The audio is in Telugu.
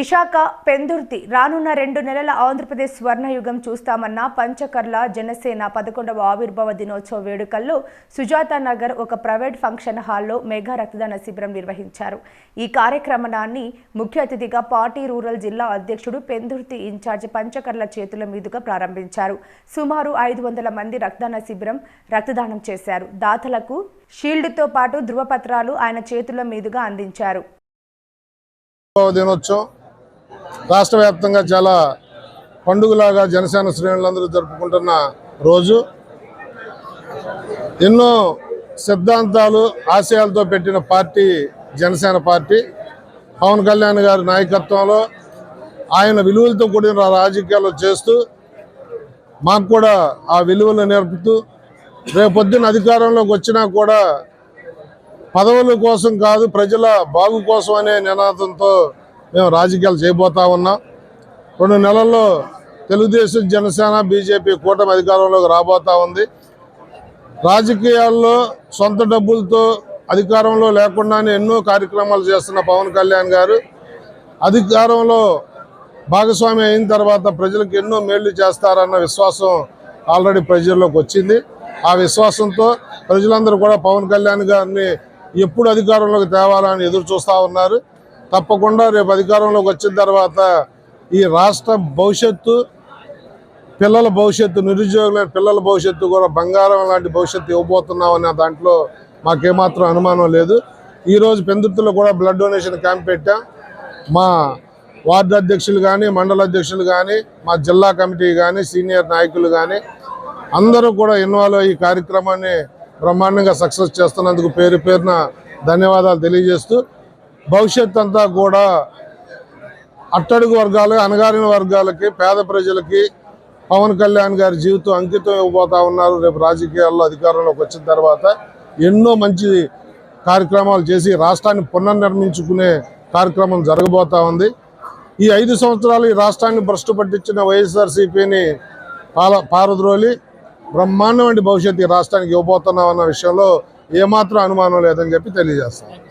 విశాఖ పెందుర్తి రానున్న రెండు నెలల ఆంధ్రప్రదేశ్ స్వర్ణయుగం చూస్తామన్న పంచకర్ల జనసేన పదకొండవ ఆవిర్భావ దినోత్సవ వేడుకల్లో సుజాత నగర్ ఒక ప్రైవేట్ ఫంక్షన్ హాల్లో మెగా రక్తదాన శిబిరం నిర్వహించారు. ఈ కార్యక్రమాన్ని ముఖ్య అతిథిగా పార్టీ రూరల్ జిల్లా అధ్యక్షుడు పెందుర్తి ఇన్ఛార్జ్ పంచకర్ల చేతుల మీదుగా ప్రారంభించారు. సుమారు ఐదు వందల మంది రక్తదాన శిబిరం రక్తదానం చేశారు. దాతలకు షీల్డ్తో పాటు ధృవపత్రాలు ఆయన చేతుల మీదుగా అందించారు. దినోత్సవం రాష్ట్ర వ్యాప్తంగా చాలా పండుగలాగా జనసేన శ్రేణులందరూ జరుపుకుంటున్న రోజు. ఎన్నో సిద్ధాంతాలు ఆశయాలతో పెట్టిన పార్టీ జనసేన పార్టీ. పవన్ కళ్యాణ్ గారి నాయకత్వంలో ఆయన విలువలతో కూడిన రాజకీయాలు చేస్తూ మాకు కూడా ఆ విలువలు నేర్పుతూ రేపొద్దున అధికారంలోకి వచ్చినా కూడా పదవుల కోసం కాదు ప్రజల బాగు కోసం అనే నినాదంతో మేము రాజకీయాలు చేయబోతా ఉన్నాం. రెండు నెలల్లో తెలుగుదేశం జనసేన బీజేపీ కూటమి అధికారంలోకి రాబోతా ఉంది. రాజకీయాల్లో సొంత డబ్బులతో అధికారంలో లేకుండానే ఎన్నో కార్యక్రమాలు చేస్తున్న పవన్ కళ్యాణ్ గారు అధికారంలో భాగస్వామి అయిన తర్వాత ప్రజలకు ఎన్నో మేళ్ళు చేస్తారన్న విశ్వాసం ఆల్రెడీ ప్రజల్లోకి వచ్చింది. ఆ విశ్వాసంతో ప్రజలందరూ కూడా పవన్ కళ్యాణ్ గారిని ఎప్పుడు అధికారంలోకి తేవాలని ఎదురు చూస్తూ ఉన్నారు. తప్పకుండా రేపు అధికారంలోకి వచ్చిన తర్వాత ఈ రాష్ట్ర భవిష్యత్తు పిల్లల భవిష్యత్తు నిరుద్యోగులైన పిల్లల భవిష్యత్తు కూడా బంగారం లాంటి భవిష్యత్తు ఇవ్వబోతున్నామనే దాంట్లో మాకేమాత్రం అనుమానం లేదు. ఈరోజు పెందుతుల్లో కూడా బ్లడ్ డొనేషన్ క్యాంప్ పెట్టాం. మా వార్డు అధ్యక్షులు కానీ మండల అధ్యక్షులు కానీ మా జిల్లా కమిటీ కానీ సీనియర్ నాయకులు కానీ అందరూ కూడా ఇన్వాల్వ్ అయ్యి కార్యక్రమాన్ని బ్రహ్మాండంగా సక్సెస్ చేస్తున్నందుకు పేరు పేరున ధన్యవాదాలు తెలియజేస్తూ భవిష్యత్ అంతా కూడా అట్టడుగు వర్గాలు అణగారిన వర్గాలకి పేద ప్రజలకి పవన్ కళ్యాణ్ గారి జీవితం అంకితం ఇవ్వబోతా ఉన్నారు. రేపు రాజకీయాల్లో అధికారంలోకి వచ్చిన తర్వాత ఎన్నో మంచి కార్యక్రమాలు చేసి రాష్ట్రాన్ని పునర్నిర్మించుకునే కార్యక్రమం జరగబోతా ఉంది. ఈ ఐదు సంవత్సరాలు ఈ రాష్ట్రాన్ని భ్రష్టు పట్టించిన వైఎస్ఆర్సీపీని పాల పారద్రోలి బ్రహ్మాండమైన భవిష్యత్తు ఈ రాష్ట్రానికి ఇవ్వబోతున్నాం అన్న విషయంలో ఏమాత్రం అనుమానం లేదని చెప్పి తెలియజేస్తాను